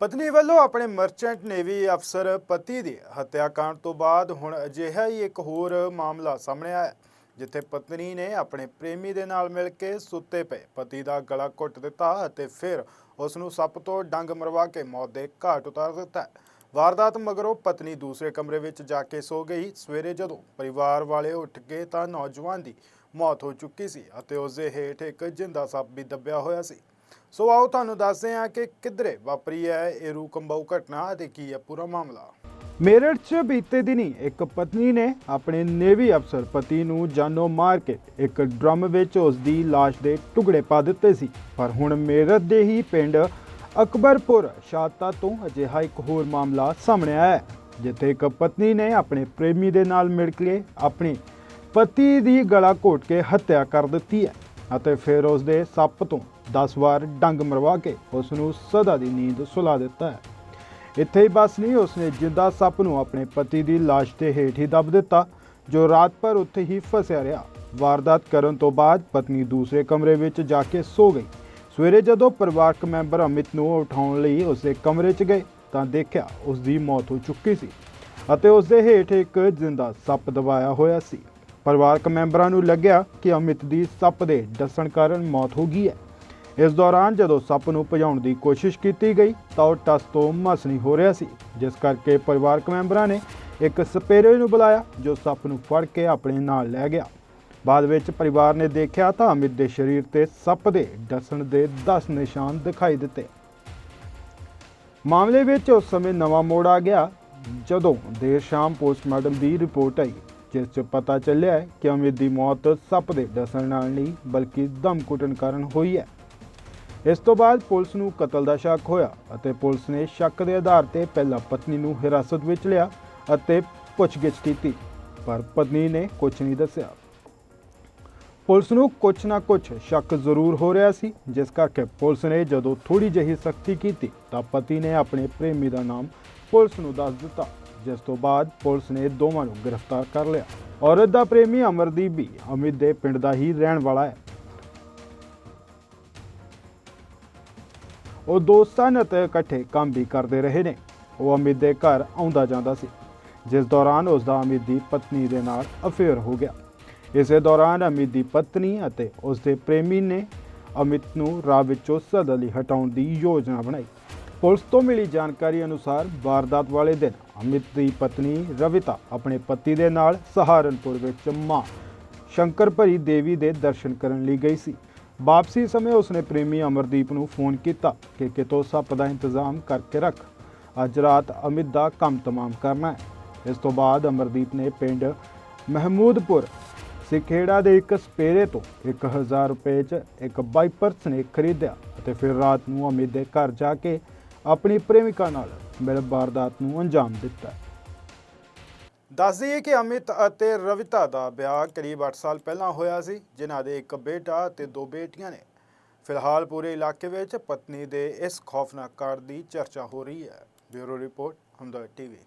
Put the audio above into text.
ਪਤਨੀ ਵੱਲੋਂ ਆਪਣੇ ਮਰਚੈਂਟ ਨੇਵੀ ਅਫਸਰ ਪਤੀ ਦੀ ਹੱਤਿਆ ਕਰਨ ਤੋਂ ਬਾਅਦ ਹੁਣ ਅਜਿਹਾ ਹੀ ਇੱਕ ਹੋਰ ਮਾਮਲਾ ਸਾਹਮਣੇ ਆਇਆ ਜਿੱਥੇ ਪਤਨੀ ਨੇ ਆਪਣੇ ਪ੍ਰੇਮੀ ਦੇ ਨਾਲ ਮਿਲ ਕੇ ਸੁੱਤੇ ਪਏ ਪਤੀ ਦਾ ਗਲਾ ਘੁੱਟ ਦਿੱਤਾ ਅਤੇ ਫਿਰ ਉਸ ਨੂੰ ਸੱਪ ਤੋਂ ਡੰਗ ਮਰਵਾ ਕੇ ਮੌਤ ਦੇ ਘਾਟ ਉਤਾਰ ਦਿੱਤਾ ਵਾਰਦਾਤ ਮਗਰੋਂ ਪਤਨੀ ਦੂਸਰੇ ਕਮਰੇ ਵਿੱਚ ਜਾ ਕੇ ਸੋ ਗਈ। ਸਵੇਰੇ ਜਦੋਂ ਪਰਿਵਾਰ ਵਾਲੇ ਉੱਠ ਕੇ ਤਾਂ ਨੌਜਵਾਨ ਦੀ ਮੌਤ ਹੋ ਚੁੱਕੀ ਸੀ ਅਤੇ ਉਸ ਦੇ ਹੇਠ ਇੱਕ ਜਿੰਦਾ ਸੱਪ ਵੀ ਦੱਬਿਆ ਹੋਇਆ ਸੀ। ਸੋ ਆਓ ਤੁਹਾਨੂੰ ਦੱਸਦੇ ਹਾਂ ਕਿ ਕਿੱਧਰੇ ਵਾਪਰੀ ਹੈ ਇਹ ਰੂਹ ਘਟਨਾ ਅਤੇ ਕੀ ਹੈ ਪੂਰਾ ਮਾਮਲਾ। ਮੇਰਠ 'ਚ ਬੀਤੇ ਦਿਨੀ ਇੱਕ ਪਤਨੀ ਨੇ ਆਪਣੇ ਨੇਵੀ ਅਫਸਰ ਪਤੀ ਨੂੰ ਜਾਨੋਂ ਮਾਰ ਕੇ ਇੱਕ ਡਰਮ ਵਿੱਚ ਉਸ ਦੀ ਲਾਸ਼ ਦੇ ਟੁਕੜੇ ਪਾ ਦਿੱਤੇ ਸੀ। ਪਰ ਹੁਣ ਮੇਰਠ ਦੇ ਹੀ ਪਿੰਡ ਅਕਬਰਪੁਰ ਸ਼ਾਤਾ ਤੋਂ ਅਜਿਹਾ ਇੱਕ ਹੋਰ ਮਾਮਲਾ ਸਾਹਮਣੇ ਆਇਆ ਹੈ, ਜਿੱਥੇ ਇੱਕ ਪਤਨੀ ਨੇ ਆਪਣੇ ਪ੍ਰੇਮੀ ਦੇ ਨਾਲ ਮਿਲ ਕੇ ਆਪਣੀ ਪਤੀ ਦੀ ਗਲਾ ਘੋਟ ਕੇ ਹੱਤਿਆ ਕਰ ਦਿੱਤੀ ਹੈ ਅਤੇ ਫਿਰ ਉਸ ਦੇ ਸੱਪ ਤੋਂ 10 ਵਾਰ ਡੰਗ ਮਰਵਾ ਕੇ ਉਸ ਨੂੰ ਸਦਾ ਦੀ ਨੀਂਦ ਸੁਲਾ ਦਿੱਤਾ ਹੈ। ਇੱਥੇ ਹੀ ਬਸ ਨਹੀਂ, ਉਸਨੇ ਜਿੰਦਾ ਸੱਪ ਨੂੰ ਆਪਣੇ ਪਤੀ ਦੀ ਲਾਸ਼ ਦੇ ਹੇਠ ਹੀ ਦੱਬ ਦਿੱਤਾ, ਜੋ ਰਾਤ ਭਰ ਉੱਥੇ ਹੀ ਫਸਿਆ ਰਿਹਾ। ਵਾਰਦਾਤ ਕਰਨ ਤੋਂ ਬਾਅਦ ਪਤਨੀ ਦੂਸਰੇ ਕਮਰੇ ਵਿੱਚ ਜਾ ਕੇ ਸੋ ਗਈ। ਸਵੇਰੇ ਜਦੋਂ ਪਰਿਵਾਰਕ ਮੈਂਬਰ ਅਮਿਤ ਨੂੰ ਉਠਾਉਣ ਲਈ ਉਸਦੇ ਕਮਰੇ 'ਚ ਗਏ, ਤਾਂ ਦੇਖਿਆ ਉਸ ਦੀ ਮੌਤ ਹੋ ਚੁੱਕੀ ਸੀ ਅਤੇ ਉਸ ਦੇ ਹੇਠ ਇੱਕ ਜਿੰਦਾ ਸੱਪ ਦਬਾਇਆ ਹੋਇਆ ਸੀ। ਪਰਿਵਾਰਕ ਮੈਂਬਰਾਂ ਨੂੰ ਲੱਗਿਆ ਕਿ ਅਮਿਤ ਦੀ ਸੱਪ ਦੇ ਡਸਣ ਕਾਰਨ ਮੌਤ ਹੋ ਗਈ ਹੈ। ਇਸ ਦੌਰਾਨ ਜਦੋਂ ਸੱਪ ਨੂੰ ਭਜਾਉਣ ਦੀ ਕੋਸ਼ਿਸ਼ ਕੀਤੀ ਗਈ ਤਾਂ ਉਹ ਟਸ ਤੋਂ ਮਸ ਨਹੀਂ ਹੋ ਰਿਹਾ ਸੀ, ਜਿਸ ਕਰਕੇ ਪਰਿਵਾਰਕ ਮੈਂਬਰਾਂ ਨੇ ਇੱਕ ਸਪੇਰੇ ਨੂੰ ਬੁਲਾਇਆ, ਜੋ ਸੱਪ ਨੂੰ ਫੜ ਕੇ ਆਪਣੇ ਨਾਲ ਲੈ ਗਿਆ। ਬਾਅਦ ਵਿੱਚ ਪਰਿਵਾਰ ਨੇ ਦੇਖਿਆ ਤਾਂ ਅਮਿਤ ਦੇ ਸਰੀਰ ਤੇ ਸੱਪ ਦੇ ਡਸਣ ਦੇ 10 ਨਿਸ਼ਾਨ ਦਿਖਾਈ ਦਿੱਤੇ। ਮਾਮਲੇ ਵਿੱਚ ਉਸ ਸਮੇਂ ਨਵਾਂ ਮੋੜ ਆ ਗਿਆ। ਜਦੋਂ ਦੇਰ ਸ਼ਾਮ ਪੋਸਟਮਾਰਟਮ ਦੀ ਰਿਪੋਰਟ ਆਈ, ਜਿਸ 'ਚ ਪਤਾ ਚੱਲਿਆ ਕਿ ਅਮਿਤ ਦੀ ਮੌਤ ਸੱਪ ਦੇ ਡਸਣ ਨਾਲ ਨਹੀਂ, ਬਲਕਿ ਦਮ ਘੁੱਟਣ ਕਾਰਨ ਹੋਈ ਹੈ। ਇਸ ਤੋਂ ਬਾਅਦ ਪੁਲਿਸ ਨੂੰ ਕਤਲ ਦਾ ਸ਼ੱਕ ਹੋਇਆ ਅਤੇ ਪੁਲਿਸ ਨੇ ਸ਼ੱਕ ਦੇ ਆਧਾਰ ਤੇ ਪਹਿਲਾਂ ਪਤਨੀ ਨੂੰ ਹਿਰਾਸਤ ਵਿੱਚ ਲਿਆ ਅਤੇ ਪੁੱਛਗਿੱਛ ਕੀਤੀ, ਪਰ ਪਤਨੀ ਨੇ ਕੁਝ ਨਹੀਂ ਦੱਸਿਆ। ਪੁਲਿਸ ਨੂੰ ਕੁਝ ਨਾ ਕੁਝ ਸ਼ੱਕ ਜ਼ਰੂਰ ਹੋ ਰਿਹਾ ਸੀ, ਜਿਸ ਕਰਕੇ ਪੁਲਿਸ ਨੇ ਜਦੋਂ ਥੋੜੀ ਜਿਹੀ ਸਖਤੀ ਕੀਤੀ ਤਾਂ ਪਤੀ ਨੇ ਆਪਣੇ ਪ੍ਰੇਮੀ ਦਾ ਨਾਮ ਪੁਲਿਸ ਨੂੰ ਦੱਸ ਦਿੱਤਾ, ਜਿਸ ਤੋਂ ਬਾਅਦ ਪੁਲਿਸ ਨੇ ਦੋਵਾਂ ਨੂੰ ਗ੍ਰਿਫਤਾਰ ਕਰ ਲਿਆ। ਔਰਤ ਦਾ ਪ੍ਰੇਮੀ ਅਮਰਦੀਪ ਵੀ ਅਮਿਤ ਦੇ ਪਿੰਡ ਦਾ ਹੀ ਰਹਿਣ ਵਾਲਾ ਹੈ। ਉਹ ਦੋਸਤ ਸਨ ਅਤੇ ਇਕੱਠੇ ਕੰਮ ਵੀ ਕਰਦੇ ਰਹੇ ਨੇ। ਉਹ ਅਮਿਤ ਦੇ ਘਰ ਆਉਂਦਾ ਜਾਂਦਾ ਸੀ। ਜਿਸ ਦੌਰਾਨ ਉਸ ਦਾ ਅਮਿਤ ਦੀ ਪਤਨੀ ਦੇ ਨਾਲ ਅਫੇਅਰ ਹੋ ਗਿਆ। ਇਸੇ ਦੌਰਾਨ ਅਮਿਤ ਦੀ ਪਤਨੀ ਅਤੇ ਉਸ ਦੇ ਪ੍ਰੇਮੀ ਨੇ ਅਮਿਤ ਨੂੰ ਰਾਹ ਵਿੱਚੋਂ ਸਦਾ ਲਈ ਹਟਾਉਣ ਦੀ ਯੋਜਨਾ ਬਣਾਈ। ਪੁਲਿਸ ਤੋਂ ਮਿਲੀ ਜਾਣਕਾਰੀ ਅਨੁਸਾਰ ਵਾਰਦਾਤ ਵਾਲੇ ਦਿਨ ਅਮਿਤ ਦੀ ਪਤਨੀ ਰਵਿਤਾ ਆਪਣੇ ਪਤੀ ਦੇ ਨਾਲ ਸਹਾਰਨਪੁਰ ਵਿੱਚ ਮਾਂ ਸ਼ੰਕਰ ਭਰੀ ਦੇਵੀ ਦੇ ਦਰਸ਼ਨ ਕਰਨ ਲਈ ਗਈ ਸੀ। ਵਾਪਸੀ ਸਮੇਂ ਉਸਨੇ ਪ੍ਰੇਮੀ ਅਮਰਦੀਪ ਨੂੰ ਫੋਨ ਕੀਤਾ ਕਿ ਕਿਤੋਂ ਸੱਪ ਦਾ ਇੰਤਜ਼ਾਮ ਕਰਕੇ ਰੱਖ। ਅੱਜ ਰਾਤ ਅਮਿਤ ਦਾ ਕੰਮ ਤਮਾਮ ਕਰਨਾ ਹੈ। ਇਸ ਤੋਂ ਬਾਅਦ ਅਮਰਦੀਪ ਨੇ ਪਿੰਡ ਮਹਿਮੂਦਪੁਰ, ਸਿਖੇੜਾ ਦੇ ਇੱਕ ਸਪੇਰੇ ਤੋਂ 1000 ਰੁਪਏ 'ਚ ਇੱਕ ਬਾਈਪਰ ਸਨੇਕ ਖਰੀਦਿਆ ਅਤੇ ਫਿਰ ਰਾਤ ਨੂੰ ਅਮਿਤ ਦੇ ਘਰ ਜਾ ਕੇ ਆਪਣੀ ਪ੍ਰੇਮਿਕਾ ਨਾਲ ਮਿਲ ਵਾਰਦਾਤ ਨੂੰ ਅੰਜਾਮ ਦਿੱਤਾ। ਦੱਸ ਦਈਏ ਕਿ ਅਮਿਤ ਅਤੇ ਰਵਿਤਾ ਦਾ ਵਿਆਹ ਕਰੀਬ 8 ਸਾਲ ਪਹਿਲਾਂ ਹੋਇਆ ਸੀ, ਜਿਨ੍ਹਾਂ ਦੇ ਇੱਕ ਬੇਟਾ ਅਤੇ ਦੋ ਬੇਟੀਆਂ ਨੇ। ਫਿਲਹਾਲ ਪੂਰੇ ਇਲਾਕੇ ਵਿੱਚ ਪਤਨੀ ਦੇ ਇਸ ਖੌਫਨਾਕ ਕਾਂਡ ਦੀ ਚਰਚਾ ਹੋ ਰਹੀ ਹੈ। Bureau report, Hamdard TV.